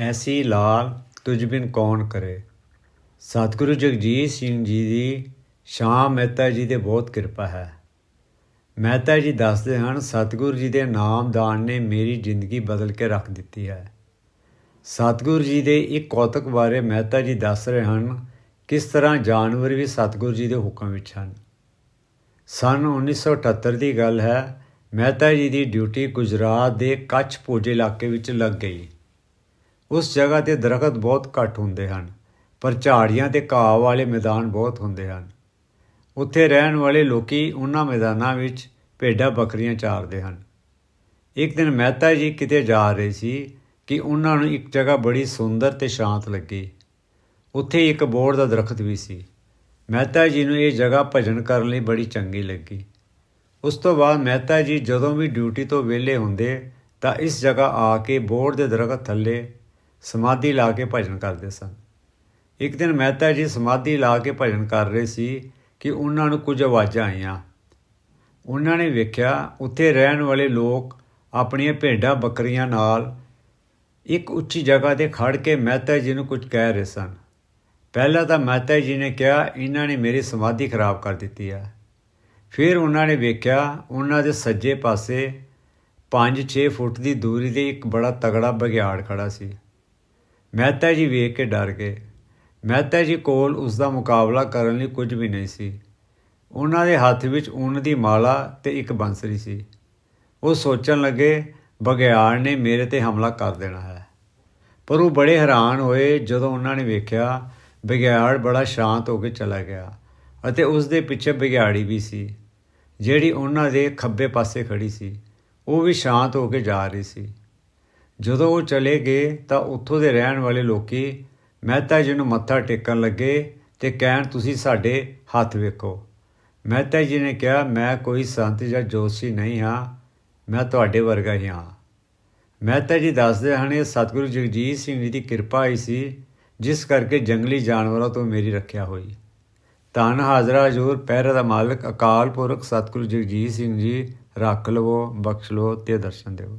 ਐਸੀ ਲਾਲ ਤੁਝ ਬਿਨ ਕੌਣ ਕਰੇ? ਸਤਿਗੁਰੂ ਜਗਜੀਤ ਸਿੰਘ ਜੀ ਦੀ ਸ਼ਾਮ ਮਹਿਤਾ ਜੀ ਦੇ ਬਹੁਤ ਕਿਰਪਾ ਹੈ। ਮਹਿਤਾ ਜੀ ਦੱਸਦੇ ਹਨ, ਸਤਿਗੁਰੂ ਜੀ ਦੇ ਨਾਮ ਦਾਨ ਨੇ ਮੇਰੀ ਜ਼ਿੰਦਗੀ ਬਦਲ ਕੇ ਰੱਖ ਦਿੱਤੀ ਹੈ। ਸਤਿਗੁਰੂ ਜੀ ਦੇ ਇੱਕ ਕੌਤਕ ਬਾਰੇ ਮਹਿਤਾ ਜੀ ਦੱਸ ਰਹੇ ਹਨ, ਕਿਸ ਤਰ੍ਹਾਂ ਜਾਨਵਰ ਵੀ ਸਤਿਗੁਰੂ ਜੀ ਦੇ ਹੁਕਮ ਵਿੱਚ ਹਨ। ਸਨ 1978 ਦੀ ਗੱਲ ਹੈ, ਮਹਿਤਾ ਜੀ ਦੀ ਡਿਊਟੀ ਗੁਜਰਾਤ ਦੇ ਕੱਛ ਪੋਜੇ ਇਲਾਕੇ ਵਿੱਚ ਲੱਗ ਗਈ। ਉਸ ਜਗ੍ਹਾ ਤੇ ਦਰਖਤ ਬਹੁਤ ਘੱਟ ਹੁੰਦੇ ਹਨ, ਪਰ ਝਾੜੀਆਂ ਤੇ ਘਾਹ ਵਾਲੇ ਮੈਦਾਨ ਬਹੁਤ ਹੁੰਦੇ ਹਨ। ਉੱਥੇ ਰਹਿਣ ਵਾਲੇ ਲੋਕੀ ਉਹਨਾਂ ਮੈਦਾਨਾਂ ਵਿੱਚ ਭੇਡਾਂ ਬੱਕਰੀਆਂ ਚਾਰਦੇ ਹਨ। ਇੱਕ ਦਿਨ ਮਹਿਤਾ ਜੀ ਕਿਤੇ ਜਾ ਰਹੇ ਸੀ ਕਿ ਉਹਨਾਂ ਨੂੰ ਇੱਕ ਜਗ੍ਹਾ ਬੜੀ ਸੁੰਦਰ ਤੇ ਸ਼ਾਂਤ ਲੱਗੀ। ਉੱਥੇ ਇੱਕ ਬੋੜ ਦਾ ਦਰਖਤ ਵੀ ਸੀ। ਮਹਿਤਾ ਜੀ ਨੂੰ ਇਹ ਜਗ੍ਹਾ ਭਜਨ ਕਰਨ ਲਈ ਬੜੀ ਚੰਗੀ ਲੱਗੀ। ਉਸ ਤੋਂ ਬਾਅਦ ਮਹਿਤਾ ਜੀ ਜਦੋਂ ਵੀ ਡਿਊਟੀ ਤੋਂ ਵਿਹਲੇ ਹੁੰਦੇ ਤਾਂ ਇਸ ਜਗ੍ਹਾ ਆ ਕੇ ਬੋੜ ਦੇ ਦਰਖਤ ਥੱਲੇ ਸਮਾਧੀ ਲਾ ਕੇ ਭਜਨ ਕਰਦੇ ਸਨ। ਇੱਕ ਦਿਨ ਮਹਿਤਾ ਜੀ ਸਮਾਧੀ ਲਾ ਕੇ ਭਜਨ ਕਰ ਰਹੇ ਸੀ ਕਿ ਉਹਨਾਂ ਨੂੰ ਕੁਝ ਆਵਾਜ਼ਾਂ ਆਈਆਂ। ਉਹਨਾਂ ਨੇ ਵੇਖਿਆ ਉੱਥੇ ਰਹਿਣ ਵਾਲੇ ਲੋਕ ਆਪਣੀਆਂ ਭੇਡਾਂ ਬੱਕਰੀਆਂ ਨਾਲ ਇੱਕ ਉੱਚੀ ਜਗ੍ਹਾ ਤੇ ਖੜ ਕੇ ਮਹਿਤਾ ਜੀ ਨੂੰ ਕੁਝ ਕਹਿ ਰਹੇ ਸਨ। ਪਹਿਲਾਂ ਤਾਂ ਮਹਿਤਾ ਜੀ ਨੇ ਕਿਹਾ, ਇਹਨਾਂ ਨੇ ਮੇਰੀ ਸਮਾਧੀ ਖਰਾਬ ਕਰ ਦਿੱਤੀ ਆ। ਫਿਰ ਉਹਨਾਂ ਨੇ ਵੇਖਿਆ ਉਹਨਾਂ ਦੇ ਸੱਜੇ ਪਾਸੇ 5-6 ਫੁੱਟ ਦੀ ਦੂਰੀ ਤੇ ਇੱਕ ਬੜਾ ਤਗੜਾ ਬਗਿਆੜ ਖੜਾ ਸੀ। ਮਹਿਤਾ ਜੀ ਵੇਖ ਕੇ ਡਰ ਗਏ। ਮਹਿਤਾ ਜੀ ਕੋਲ ਉਸ ਦਾ ਮੁਕਾਬਲਾ ਕਰਨ ਲਈ ਕੁਝ ਵੀ ਨਹੀਂ ਸੀ। ਉਹਨਾਂ ਦੇ ਹੱਥ ਵਿੱਚ ਉੱਨ ਦੀ ਮਾਲਾ ਤੇ ਇੱਕ ਬੰਸਰੀ ਸੀ। ਉਹ ਸੋਚਣ ਲੱਗੇ ਬਗਿਆੜ ਨੇ ਮੇਰੇ ਤੇ ਹਮਲਾ ਕਰ ਦੇਣਾ ਹੈ। ਪਰ ਉਹ ਬੜੇ ਹੈਰਾਨ ਹੋਏ ਜਦੋਂ ਉਹਨਾਂ ਨੇ ਵੇਖਿਆ ਬਗਿਆੜ ਬੜਾ ਸ਼ਾਂਤ ਹੋ ਕੇ ਚਲਾ ਗਿਆ ਅਤੇ ਉਸ ਦੇ ਪਿੱਛੇ ਬਗਿਆੜੀ ਵੀ ਸੀ, ਜਿਹੜੀ ਉਹਨਾਂ ਦੇ ਖੱਬੇ ਪਾਸੇ ਖੜੀ ਸੀ। ਉਹ ਵੀ ਸ਼ਾਂਤ ਹੋ ਕੇ ਜਾ ਰਹੀ ਸੀ। ਜਦੋਂ ਉਹ ਚਲੇ ਗਏ ਤਾਂ ਉੱਥੋਂ ਦੇ ਰਹਿਣ ਵਾਲੇ ਲੋਕੀ ਮਹਿਤਾ ਜੀ ਨੂੰ ਮੱਥਾ ਟੇਕਣ ਲੱਗੇ ਤੇ ਕਹਿਣ, ਤੁਸੀਂ ਸਾਡੇ ਹੱਥ ਵੇਖੋ। ਮਹਿਤਾ ਜੀ ਨੇ ਕਿਹਾ, ਮੈਂ ਕੋਈ ਸੰਤ ਜਾਂ ਜੋਸ਼ੀ ਨਹੀਂ ਹਾਂ, ਮੈਂ ਤੁਹਾਡੇ ਵਰਗਾ ਹੀ ਹਾਂ। ਮਹਿਤਾ ਜੀ ਦੱਸਦੇ ਹਨ, ਇਹ ਸਤਿਗੁਰੂ ਜਗਜੀਤ ਸਿੰਘ ਜੀ ਦੀ ਕਿਰਪਾ ਹੀ ਸੀ, ਜਿਸ ਕਰਕੇ ਜੰਗਲੀ ਜਾਨਵਰਾਂ ਤੋਂ ਮੇਰੀ ਰੱਖਿਆ ਹੋਈ। ਧੰਨ ਹਾਜ਼ਰਾ ਹਜ਼ੂਰ, ਪਹਿਰੇ ਦਾ ਮਾਲਕ, ਅਕਾਲ ਪੁਰਖ ਸਤਿਗੁਰੂ ਜਗਜੀਤ ਸਿੰਘ ਜੀ, ਰੱਖ ਲਵੋ, ਬਖਸ਼ ਲਵੋ ਤੇ ਦਰਸ਼ਨ ਦਿਓ।